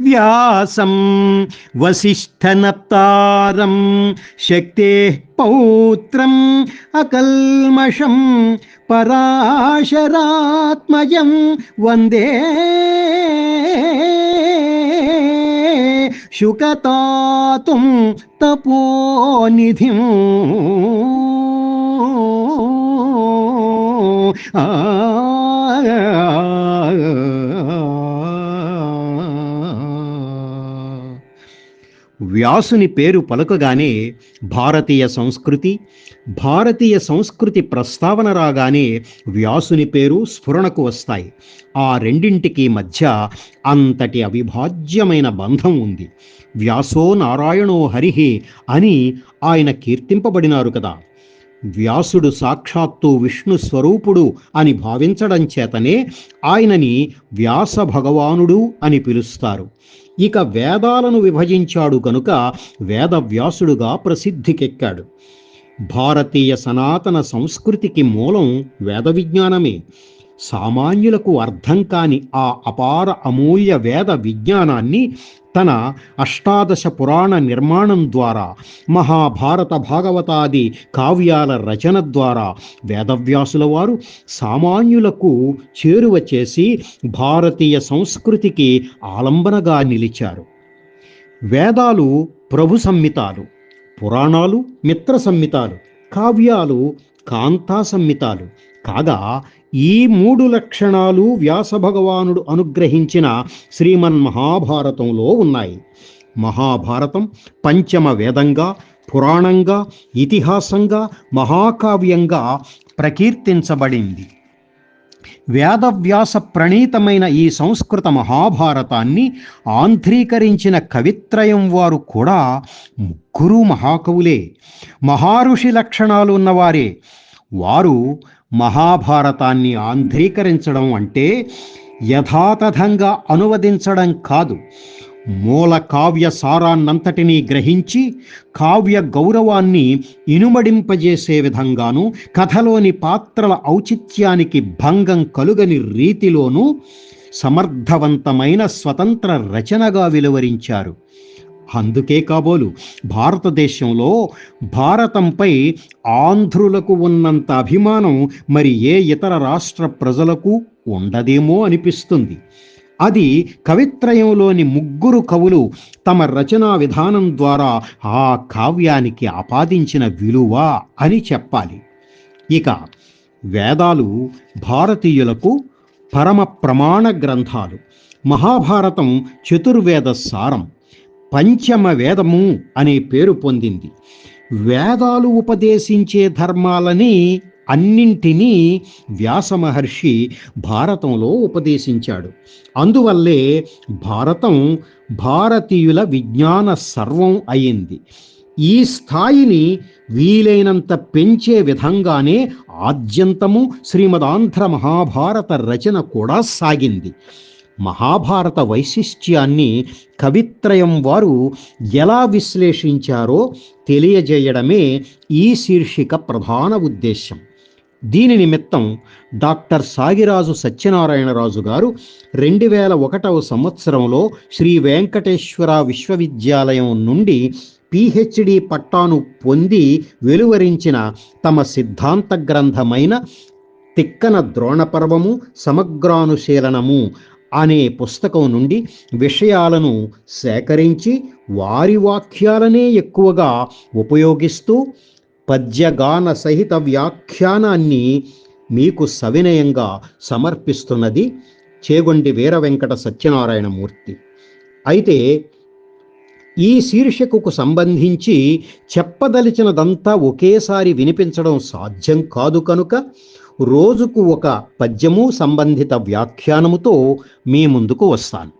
వ్యాసం వసిష్ఠనప్తారం శక్తే పౌత్రం అకల్మషం పరాశరాత్మయం వందే శుకతాతుం తపోనిధిం. ఆ వ్యాసుని పేరు పలుకగానే భారతీయ సంస్కృతి భారతీయ సంస్కృతి ప్రస్తావన రాగానే వ్యాసుని పేరు స్ఫురణకు వస్తాయి. ఆ రెండింటికి మధ్య అంతటి అవిభాజ్యమైన బంధం ఉంది. వ్యాసో నారాయణో హరిహి అని ఆయన కీర్తింపబడినారు కదా. వ్యాసుడు సాక్షాత్తు విష్ణు స్వరూపుడు అని భావించడం చేతనే ఆయనని వ్యాస భగవానుడు అని పిలుస్తారు. ఇక వేదాలను విభజించాడు కనుక వేదవ్యాసుడుగా ప్రసిద్ధికెక్కాడు. భారతీయ సనాతన సంస్కృతికి మూలం వేద విజ్ఞానమే సామాన్యులకు అర్థం కాని ఆ అపార అమూల్య వేద విజ్ఞానాన్ని తన అష్టాదశ పురాణ నిర్మాణం ద్వారా మహాభారత భాగవతాది కావ్యాల రచన ద్వారా వేదవ్యాసుల వారు సామాన్యులకు చేరువ చేసి భారతీయ సంస్కృతికి ఆలంబనగా నిలిచారు. వేదాలు ప్రభు సంహితాలు పురాణాలు మిత్ర సంహితాలు కావ్యాలు కాంతా సంహితాలు కాగా ఈ మూడు లక్షణాలు వ్యాస భగవానుడు అనుగ్రహించిన శ్రీమన్ మహాభారతంలో ఉన్నాయి. మహాభారతం పంచమ వేదంగా పురాణంగా ఇతిహాసంగా మహాకావ్యంగా ప్రకీర్తించబడింది. వేదవ్యాస ప్రణీతమైన ఈ సంస్కృత మహాభారతాన్ని ఆంధ్రీకరించిన కవిత్రయం వారు కూడా ముగ్గురు మహాకవులే. మహారుషి లక్షణాలు ఉన్నవారే. వారు మహాభారతాన్ని ఆంధ్రీకరించడం అంటే యథాతథంగా అనువదించడం కాదు. మూల కావ్య సారాన్నంతటినీ గ్రహించి కావ్య గౌరవాన్ని ఇనుమడింపజేసే విధంగాను కథలోని పాత్రల ఔచిత్యానికి భంగం కలుగని రీతిలోనూ సమర్థవంతమైన స్వతంత్ర రచనగా వెలువరించారు. అందుకే కాబోలు భారతదేశంలో భారతంపై ఆంధ్రులకు ఉన్నంత అభిమానం మరి ఏ ఇతర రాష్ట్ర ప్రజలకు ఉండదేమో అనిపిస్తుంది. అది కవిత్రయంలోని ముగ్గురు కవులు తమ రచనా విధానం ద్వారా ఆ కావ్యానికి ఆపాదించిన విలువ అని చెప్పాలి. ఇక వేదాలు భారతీయులకు పరమ ప్రమాణ గ్రంథాలు. మహాభారతం చతుర్వేద సారం. పంచమ వేదము అనే పేరు పొందింది. వేదాలు ఉపదేశించే ధర్మాలని అన్నింటినీ వ్యాస మహర్షి భారతంలో ఉపదేశించాడు. అందువల్లే భారతం భారతీయుల విజ్ఞాన సర్వం అయింది. ఈ స్థాయిని వీలైనంత పెంచే విధంగానే ఆద్యంతము శ్రీమదాంధ్ర మహాభారత రచన కూడా సాగింది. మహాభారత వైశిష్ట్యాన్ని కవిత్రయం వారు ఎలా విశ్లేషించారో తెలియజేయడమే ఈ శీర్షిక ప్రధాన ఉద్దేశం దీని నిమిత్తం డాక్టర్ సాగిరాజు సత్యనారాయణరాజు గారు రెండు వేల ఒకటవ సంవత్సరంలో శ్రీ వెంకటేశ్వర విశ్వవిద్యాలయం నుండి పిహెచ్డి పట్టాను పొంది వెలువరించిన తమ సిద్ధాంత గ్రంథమైన తిక్కన ద్రోణపర్వము సమగ్రానుశీలనము అనే పుస్తకం నుండి విషయాలను సేకరించి వారి వాక్యాలనే ఎక్కువగా ఉపయోగిస్తూ పద్యగాన సహిత వ్యాఖ్యానాన్ని మీకు సవినయంగా సమర్పిస్తున్నది చేగొండి వీర వెంకట సత్యనారాయణమూర్తి. అయితే ఈ శీర్షికకు సంబంధించి చెప్పదలిచినదంతా ఒకేసారి వినిపించడం సాధ్యం కాదు కనుక రోజుకు ఒక పద్యము సంబంధిత వ్యాఖ్యానముతో మీ ముందుకు వస్తాను.